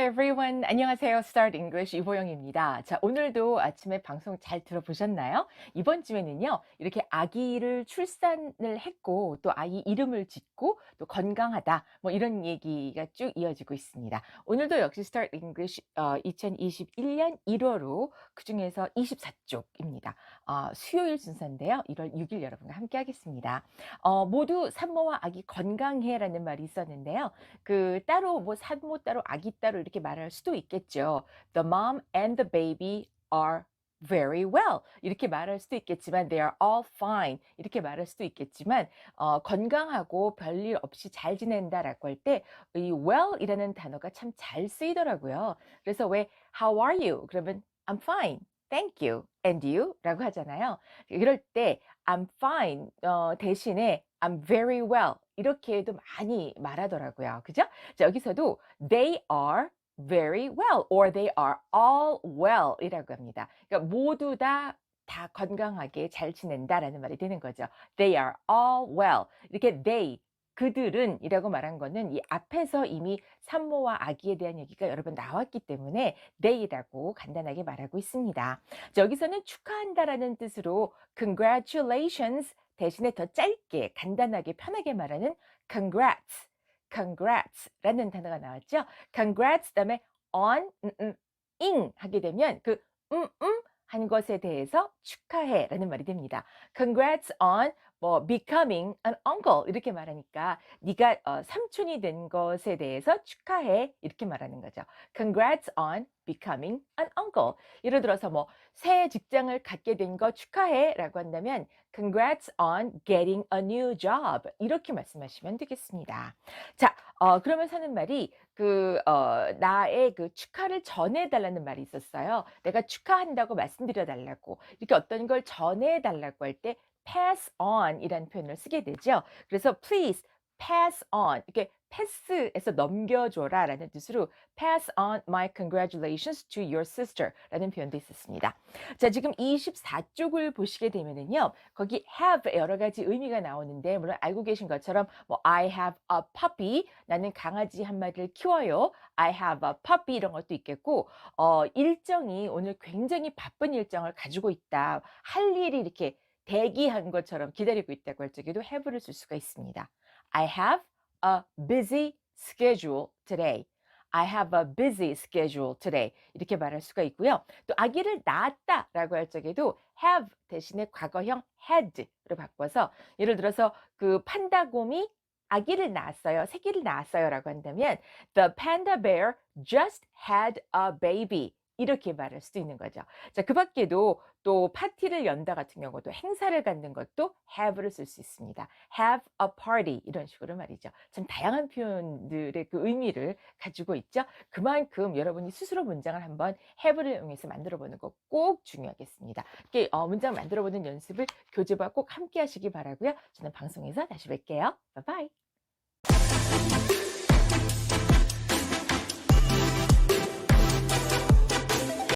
Everyone. 안녕하세요. Start English 이보영입니다. 자, 오늘도 아침에 방송 잘 들어보셨나요? 이번 주에는요, 이렇게 아기를 출산을 했고, 또 아이 이름을 짓고, 또 건강하다, 뭐 이런 얘기가 쭉 이어지고 있습니다. 오늘도 역시 Start English 어, 2021년 1월호 그 중에서 24쪽입니다. 어, 수요일 순서인데요. 1월 6일 여러분과 함께 하겠습니다. 어, 모두 산모와 아기 건강해라는 말이 있었는데요. 그 따로 뭐 산모 따로 아기 따로 이렇게 말할 수도 있겠죠. The mom and the baby are very well 이렇게 말할 수도 있겠지만 they are all fine 이렇게 말할 수도 있겠지만 어, 건강하고 별일 없이 잘 지낸다라고 할 때 이 well이라는 단어가 참 잘 쓰이더라고요. 그래서 왜 how are you 그러면 I'm fine, thank you, and you?라고 하잖아요. 이럴 때 I'm fine 어, 대신에 I'm very well 이렇게도 많이 말하더라고요. 그죠? 자, 여기서도 they are very well or they are all well 이라고 합니다. 그러니까 모두 다 다 건강하게 잘 지낸다 라는 말이 되는 거죠. They are all well. 이렇게 they 그들은 이라고 말한 거는 이 앞에서 이미 산모와 아기에 대한 얘기가 여러 번 나왔기 때문에 they라고 간단하게 말하고 있습니다. 자, 여기서는 축하한다라는 뜻으로 congratulations 대신에 더 짧게 간단하게 편하게 말하는 congrats, congrats라는 단어가 나왔죠. congrats 다음에 on, 음, 음, ing 하게 되면 그 음, 음, 한 것에 대해서 축하해 라는 말이 됩니다. Congrats on 뭐 becoming an uncle 이렇게 말하니까 네가 어, 삼촌이 된 것에 대해서 축하해 이렇게 말하는 거죠. Congrats on becoming an uncle. 예를 들어서 뭐 새 직장을 갖게 된 거 축하해라고 한다면 Congrats on getting a new job 이렇게 말씀하시면 되겠습니다. 자, 어, 그러면서 하는 말이 그 어, 나의 그 축하를 전해달라는 말이 있었어요. 내가 축하한다고 말씀드려 달라고 이렇게 어떤 걸 전해 달라고 할 때 pass on 이라는 표현을 쓰게 되죠. 그래서 please pass on 이렇게 패스에서 넘겨줘라 라는 뜻으로 pass on my congratulations to your sister 라는 표현도 있었습니다. 자, 지금 24쪽을 보시게 되면은요, 거기 have 여러 가지 의미가 나오는데, 물론 알고 계신 것처럼 뭐 I have a puppy 나는 강아지 한 마리를 키워요. I have a puppy 이런 것도 있겠고, 어, 일정이 오늘 굉장히 바쁜 일정을 가지고 있다. 할 일이 이렇게 대기한 것처럼 기다리고 있다고 할 적에도 have를 쓸 수가 있습니다. I have a busy schedule today. I have a busy schedule today. 이렇게 말할 수가 있고요. 또 아기를 낳았다 라고 할 적에도 have 대신에 과거형 had로 바꿔서 예를 들어서 그 판다곰이 아기를 낳았어요. 새끼를 낳았어요 라고 한다면 the panda bear just had a baby. 이렇게 말할 수도 있는 거죠. 자, 그 밖에도 또 파티를 연다 같은 경우도 행사를 갖는 것도 have를 쓸 수 있습니다. have a party 이런 식으로 말이죠. 참 다양한 표현들의 그 의미를 가지고 있죠. 그만큼 여러분이 스스로 문장을 한번 have를 이용해서 만들어 보는 거 꼭 중요하겠습니다. 이렇게 어, 문장 만들어 보는 연습을 교재와 꼭 함께 하시기 바라고요. 저는 방송에서 다시 뵐게요. 바이바이.